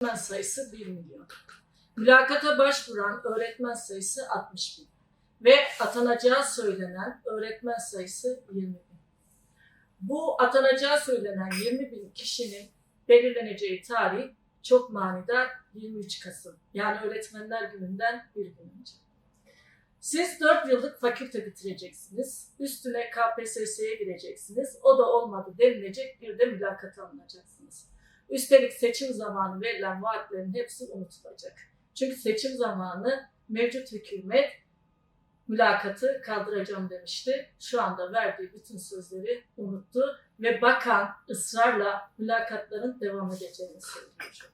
öğretmen sayısı 1 milyon. Mülakata başvuran öğretmen sayısı 60 bin. Ve atanacağı söylenen öğretmen sayısı 20 bin. Bu atanacağı söylenen 20 bin kişinin belirleneceği tarih çok manidar 23 Kasım. Yani öğretmenler gününden bir gün önce. Siz 4 yıllık fakülte bitireceksiniz. Üstüne KPSS'ye gireceksiniz. O da olmadı denilecek bir de mülakat alınacaksınız. Üstelik seçim zamanı verilen vaatlerin hepsi unutulacak. Çünkü seçim zamanı mevcut hükümet mülakatı kaldıracağım demişti. Şu anda verdiği bütün sözleri unuttu ve bakan ısrarla mülakatların devam edeceğini söylüyor.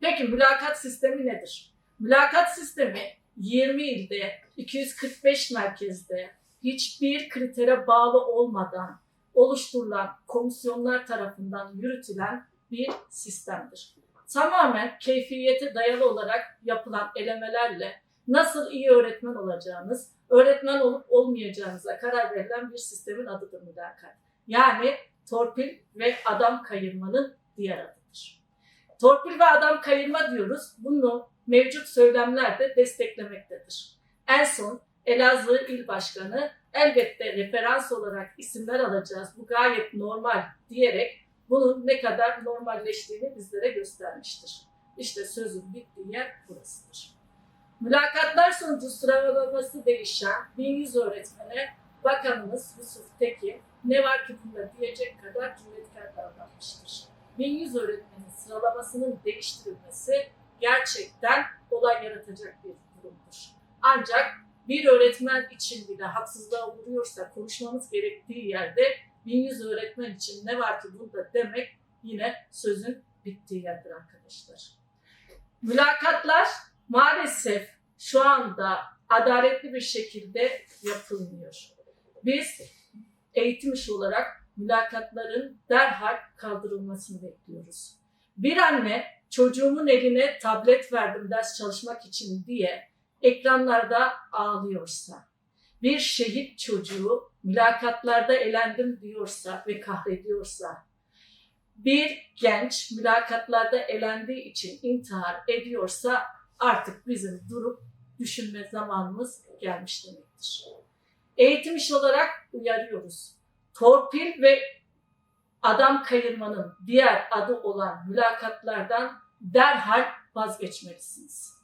Peki mülakat sistemi nedir? Mülakat sistemi 20 ilde, 245 merkezde hiçbir kritere bağlı olmadan oluşturulan komisyonlar tarafından yürütülen bir sistemdir. Tamamen keyfiyete dayalı olarak yapılan elemelerle nasıl iyi öğretmen olacağınız, öğretmen olup olmayacağınıza karar verilen bir sistemin adıdır mülakat. Yani torpil ve adam kayırmanın diğer adıdır. Torpil ve adam kayırma diyoruz. Bunu mevcut söylemler de desteklemektedir. En son Elazığ İl Başkanı elbette referans olarak isimler alacağız. Bu gayet normal diyerek bunun ne kadar normalleştiğini bizlere göstermiştir. İşte sözün bittiği yer burasıdır. Mülakatlar sonucu sıralaması değişen 1100 öğretmene Bakanımız Yusuf Tekin ne var ki bunda diyecek kadar cüretkar davranmıştır. 1100 öğretmenin sıralamasının değiştirilmesi gerçekten olay yaratacak bir durumdur. Ancak bir öğretmen için bile haksızlığa uğruyorsa konuşmamız gerektiği yerde 1100 öğretmen için ne var ki bunda demek yine sözün bittiği yerdir arkadaşlar. Mülakatlar maalesef şu anda adaletli bir şekilde yapılmıyor. Biz eğitim işi olarak mülakatların derhal kaldırılmasını bekliyoruz. Bir anne çocuğumun eline tablet verdim ders çalışmak için diye ekranlarda ağlıyorsa, bir şehit çocuğu mülakatlarda elendim diyorsa ve kahrediyorsa, bir genç mülakatlarda elendiği için intihar ediyorsa artık bizim durup düşünme zamanımız gelmiş demektir. Eğitim iş olarak uyarıyoruz. Torpil ve adam kayırmanın diğer adı olan mülakatlardan derhal vazgeçmelisiniz.